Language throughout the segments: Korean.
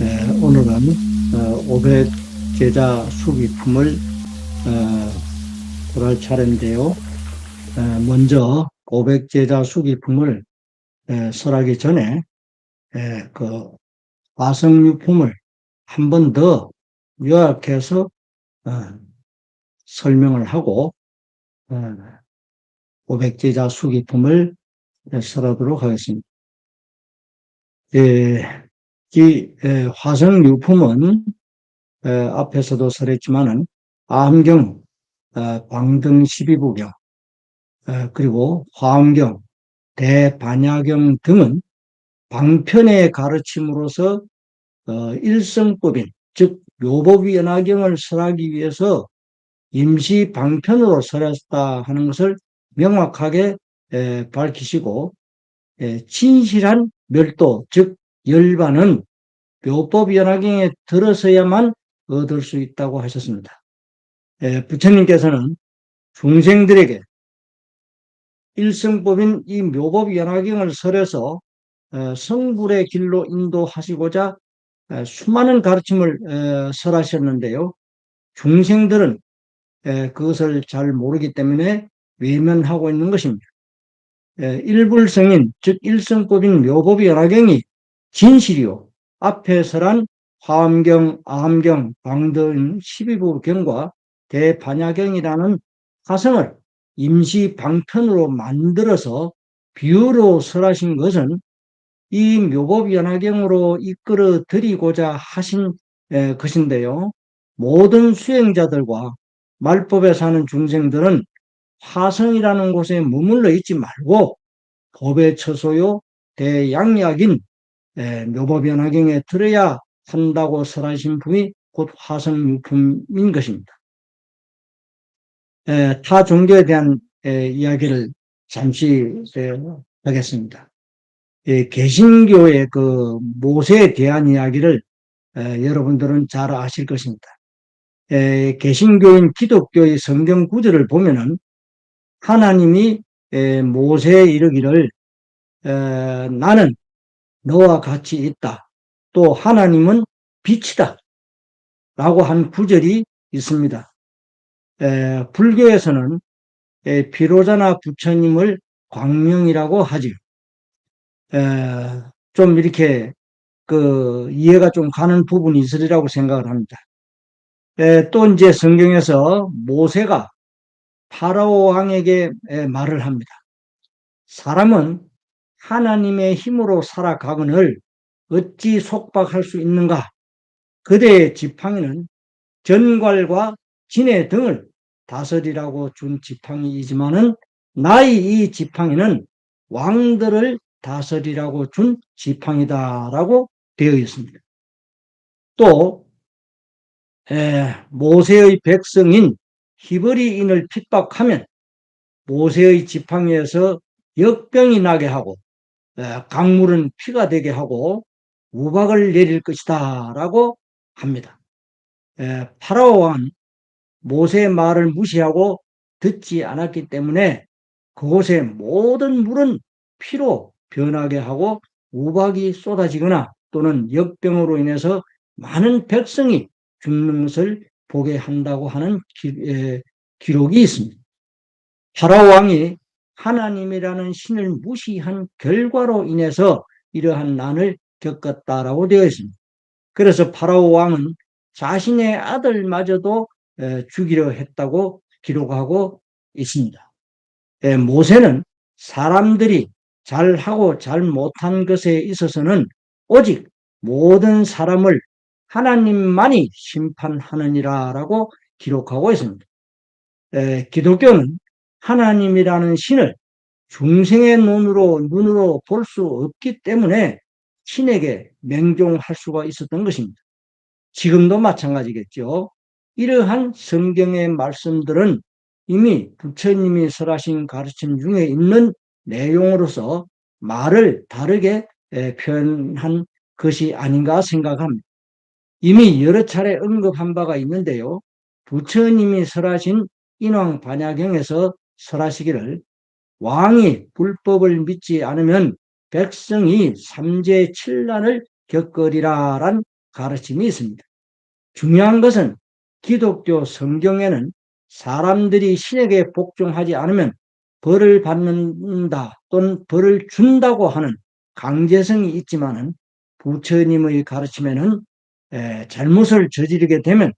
에, 오늘은 어, 500 제자 수기품을 어, 고할 차례인데요. 에, 먼저 500 제자 수기품을 에, 설하기 전에 에, 그 화성유품을 한 번 더 요약해서 어, 설명을 하고 어, 500 제자 수기품을 설하도록 하겠습니다. 예, 이 에, 화성 유품은 에, 앞에서도 설했지만은 암경, 어, 광등 12부경, 어, 그리고 화엄경, 대반야경 등은 방편의 가르침으로서 어, 일성법인, 즉 묘법연화경을 설하기 위해서 임시 방편으로 설했다 하는 것을 명확하게 에, 밝히시고 에, 진실한 멸도, 즉 열반은 묘법 연화경에 들어서야만 얻을 수 있다고 하셨습니다. 에, 부처님께서는 중생들에게 일성법인 이 묘법 연화경을 설해서 어, 성불의 길로 인도하시고자 에, 수많은 가르침을 에, 설하셨는데요. 중생들은 에, 그것을 잘 모르기 때문에 외면하고 있는 것입니다. 에, 일불성인 즉 일성법인 묘법의 연화경이 진실이요 앞에 설한 화엄경, 아함경, 방등 12부경과 대반야경이라는 화성을 임시 방편으로 만들어서 비유로 설하신 것은 이 묘법 연화경으로 이끌어 드리고자 하신 에, 것인데요. 모든 수행자들과 말법에 사는 중생들은 화성이라는 곳에 머물러 있지 말고 법의 처소요 대양약인 에, 묘법연화경에 들어야 한다고 설하신 분이 곧 화성유품인 것입니다. 에, 타 종교에 대한 에, 이야기를 잠시 에, 하겠습니다. 예, 개신교의 그 모세에 대한 이야기를 에, 여러분들은 잘 아실 것입니다. 에, 개신교인 기독교의 성경 구절을 보면은 하나님이 에, 모세에 이르기를 에, 나는 너와 같이 있다. 또 하나님은 빛이다. 라고 한 구절이 있습니다. 에, 불교에서는 에, 비로자나 부처님을 광명이라고 하지요. 에, 좀 이렇게 그 이해가 좀 가는 부분이 있으리라고 생각을 합니다. 에, 또 이제 성경에서 모세가 파라오 왕에게 에, 말을 합니다. 사람은 하나님의 힘으로 살아가거늘 어찌 속박할 수 있는가? 그대의 지팡이는 전괄과 진해 등을 다스리라고 준 지팡이이지만은 나의 이 지팡이는 왕들을 다스리라고 준 지팡이다라고 되어 있습니다. 또 에, 모세의 백성인 히브리인을 핍박하면 모세의 지팡이에서 역병이 나게 하고 에, 강물은 피가 되게 하고 우박을 내릴 것이다 라고 합니다. 에, 파라오 왕은 모세의 말을 무시하고 듣지 않았기 때문에 그곳의 모든 물은 피로 변하게 하고 우박이 쏟아지거나 또는 역병으로 인해서 많은 백성이 죽는 것을 보게 한다고 하는 기, 에, 기록이 있습니다. 파라오 왕이 하나님이라는 신을 무시한 결과로 인해서 이러한 난을 겪었다라고 되어 있습니다. 그래서 파라오 왕은 자신의 아들마저도 죽이려 했다고 기록하고 있습니다. 모세는 사람들이 잘하고 잘 못한 것에 있어서는 오직 모든 사람을 하나님만이 심판하느니라 라고 기록하고 있습니다. 기독교는 하나님이라는 신을 중생의 눈으로 눈으로 볼 수 없기 때문에 신에게 맹종할 수가 있었던 것입니다. 지금도 마찬가지겠죠. 이러한 성경의 말씀들은 이미 부처님이 설하신 가르침 중에 있는 내용으로서 말을 다르게 표현한 것이 아닌가 생각합니다. 이미 여러 차례 언급한 바가 있는데요. 부처님이 설하신 인왕 반야경에서 설하시기를 왕이 불법을 믿지 않으면 백성이 삼재 칠난을 겪으리라란 가르침이 있습니다. 중요한 것은 기독교 성경에는 사람들이 신에게 복종하지 않으면 벌을 받는다 또는 벌을 준다고 하는 강제성이 있지만은 부처님의 가르침에는 에, 잘못을 저지르게 되면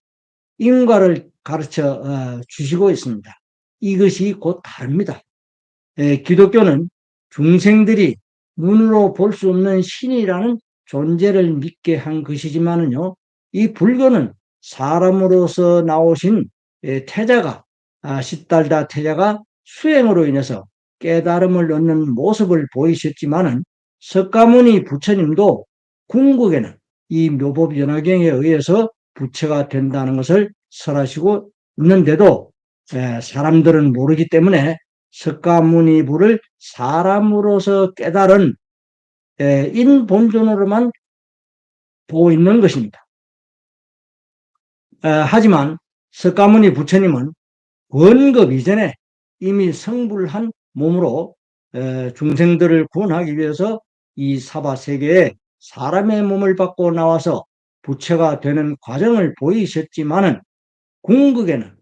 인과를 가르쳐 어, 주시고 있습니다. 이것이 곧 다릅니다. 에, 기독교는 중생들이 눈으로 볼 수 없는 신이라는 존재를 믿게 한 것이지만은요, 이 불교는 사람으로서 나오신 에, 태자가 아, 시달다 태자가 수행으로 인해서 깨달음을 얻는 모습을 보이셨지만은 석가모니 부처님도 궁극에는 이 묘법연화경에 의해서 부처가 된다는 것을 설하시고 있는데도 사람들은 모르기 때문에 석가모니부를 사람으로서 깨달은 인본존으로만 보고 있는 것입니다. 하지만 석가모니 부처님은 원급 이전에 이미 성불한 몸으로 중생들을 구원하기 위해서 이 사바 세계에 사람의 몸을 받고 나와서 부처가 되는 과정을 보이셨지만은 궁극에는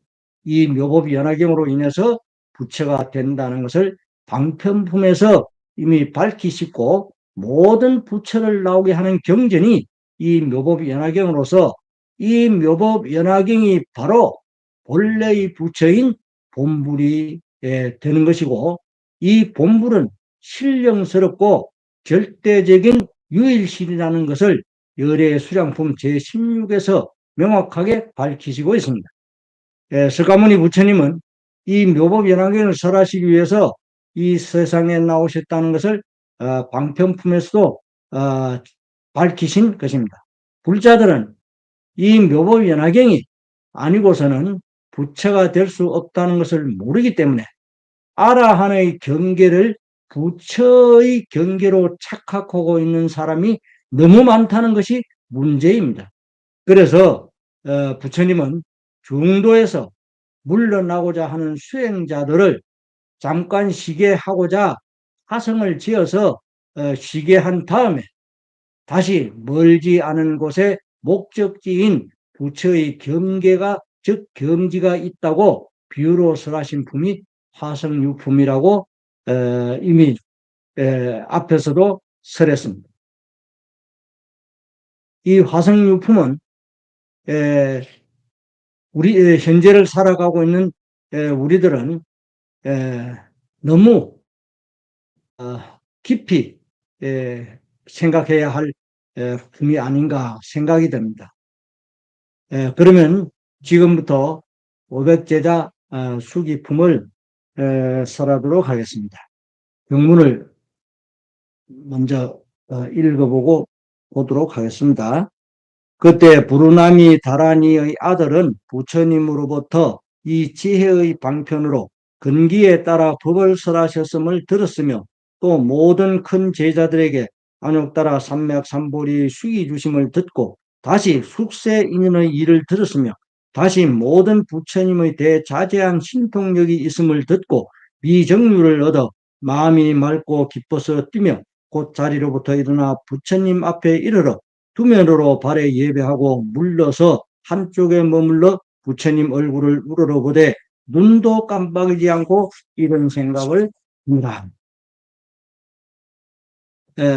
이 묘법 연화경으로 인해서 부처가 된다는 것을 방편품에서 이미 밝히시고 모든 부처를 나오게 하는 경전이 이 묘법 연화경으로서 이 묘법 연화경이 바로 본래의 부처인 본불이 되는 것이고 이 본불은 신령스럽고 절대적인 유일신이라는 것을 열의 수량품 제16에서 명확하게 밝히시고 있습니다. 예, 석가모니 부처님은 이 묘법 연화경을 설하시기 위해서 이 세상에 나오셨다는 것을 어, 광편품에서도 어, 밝히신 것입니다. 불자들은 이 묘법 연화경이 아니고서는 부처가 될 수 없다는 것을 모르기 때문에 아라한의 경계를 부처의 경계로 착각하고 있는 사람이 너무 많다는 것이 문제입니다. 그래서 어, 부처님은 중도에서 물러나고자 하는 수행자들을 잠깐 쉬게 하고자 화성을 지어서 어, 쉬게 한 다음에 다시 멀지 않은 곳에 목적지인 부처의 경계가 즉 경지가 있다고 비유로 설하신 품이 화성유품이라고 에, 이미 에, 앞에서도 설했습니다. 이 화성유품은 에, 우리 현재를 살아가고 있는 에, 우리들은 에, 너무 어, 깊이 에, 생각해야 할 에, 품이 아닌가 생각이 됩니다. 에, 그러면 지금부터 500제자 어, 수기품을 설하도록 하겠습니다. 경문을 먼저 어, 읽어보고 보도록 하겠습니다. 그때 부르나미 다라니의 아들은 부처님으로부터 이 지혜의 방편으로 근기에 따라 법을 설하셨음을 들었으며 또 모든 큰 제자들에게 안욕 따라 삼맥 삼보리 수기 주심을 듣고 다시 숙세 인연의 일을 들었으며 다시 모든 부처님의 대자제한 신통력이 있음을 듣고 미정률을 얻어 마음이 맑고 기뻐서 뛰며 곧 자리로부터 일어나 부처님 앞에 이르러 두면으로 발에 예배하고 물러서 한쪽에 머물러 부처님 얼굴을 우러러보되 눈도 깜빡이지 않고 이런 생각을 합니다.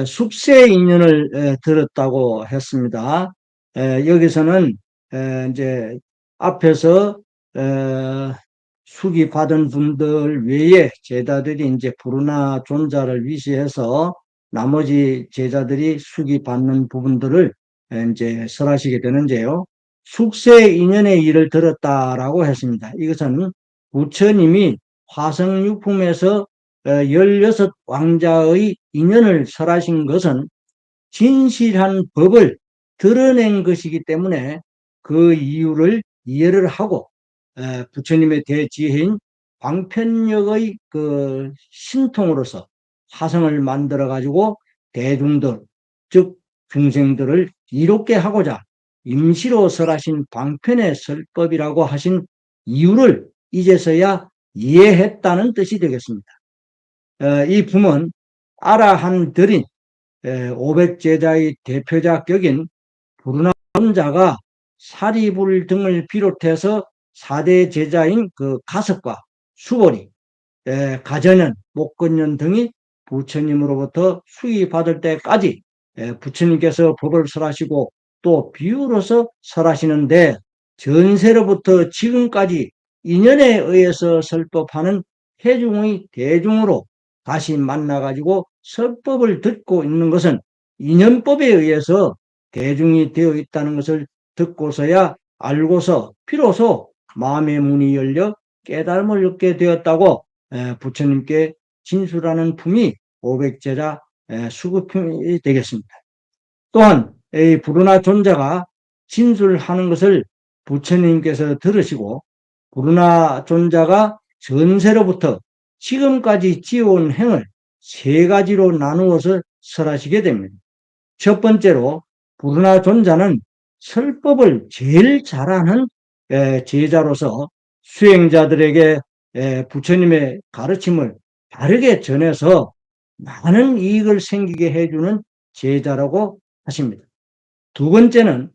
숙세 인연을 에, 들었다고 했습니다. 에, 여기서는 에, 이제 앞에서 에, 수기 받은 분들 외에 제자들이 이제 부르나 존자를 위시해서 나머지 제자들이 수기 받는 부분들을 이제 설하시게 되는데요. 숙세 인연의 일을 들었다라고 했습니다. 이것은 부처님이 화성유품에서 16 왕자의 인연을 설하신 것은 진실한 법을 드러낸 것이기 때문에 그 이유를 이해를 하고 부처님의 대지혜인 광편력의 그 신통으로서 화성을 만들어 가지고 대중들 즉 중생들을 이롭게 하고자 임시로 설하신 방편의 설법이라고 하신 이유를 이제서야 이해했다는 뜻이 되겠습니다. 이 품은 아라한 들인 500제자의 대표자 격인 부르나 존자가 사리불 등을 비롯해서 4대 제자인 그 가석과 수보리, 가전연, 목건연 등이 부처님으로부터 수의받을 때까지 부처님께서 법을 설하시고 또 비유로서 설하시는데 전세로부터 지금까지 인연에 의해서 설법하는 해중의 대중으로 다시 만나가지고 설법을 듣고 있는 것은 인연법에 의해서 대중이 되어 있다는 것을 듣고서야 알고서 비로소 마음의 문이 열려 깨달음을 얻게 되었다고 부처님께 진술하는 품이 500제자 수급품이 되겠습니다. 또한 이 부르나 존자가 진술하는 것을 부처님께서 들으시고 부르나 존자가 전세로부터 지금까지 지어온 행을 세 가지로 나누어서 설하시게 됩니다. 첫 번째로 부르나 존자는 설법을 제일 잘하는 제자로서 수행자들에게 부처님의 가르침을 바르게 전해서 많은 이익을 생기게 해주는 제자라고 하십니다. 두 번째는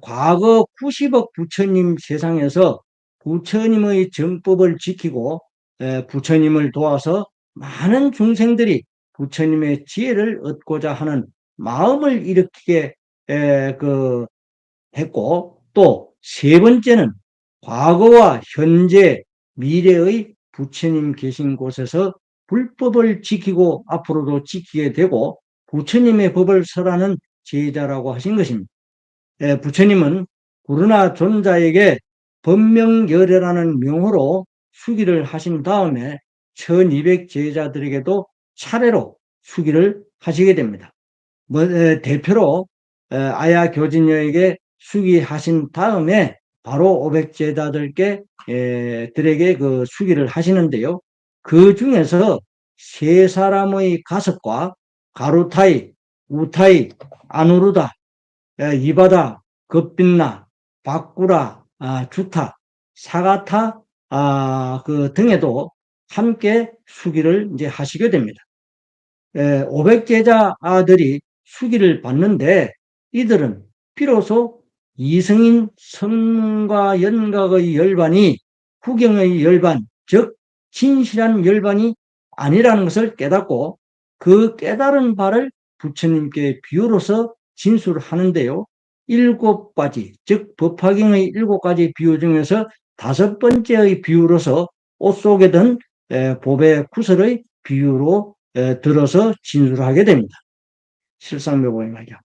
과거 90억 부처님 세상에서 부처님의 정법을 지키고 부처님을 도와서 많은 중생들이 부처님의 지혜를 얻고자 하는 마음을 일으키게 그 했고 또 세 번째는 과거와 현재 미래의 부처님 계신 곳에서 불법을 지키고 앞으로도 지키게 되고 부처님의 법을 설하는 제자라고 하신 것입니다. 부처님은 구르나 존자에게 법명열애라는 명호로 수기를 하신 다음에 1200 제자들에게도 차례로 수기를 하시게 됩니다. 뭐, 대표로 아야 교진녀에게 수기하신 다음에 바로 500 제자들께 들에게 그 수기를 하시는데요. 그 중에서 세 사람의 가석과 가루타이, 우타이, 아누르다, 이바다, 급빛나, 바꾸라, 아, 주타, 사가타 아, 그 등에도 함께 수기를 이제 하시게 됩니다. 500 제자들이 수기를 받는데 이들은 비로소 이승인 성과 연각의 열반이 후경의 열반, 즉 진실한 열반이 아니라는 것을 깨닫고 그 깨달은 바를 부처님께 비유로서 진술하는데요. 일곱 가지, 즉 법화경의 일곱 가지 비유 중에서 다섯 번째의 비유로서 옷 속에 든 보배 구설의 비유로 들어서 진술하게 됩니다. 실상묘보의 말이야.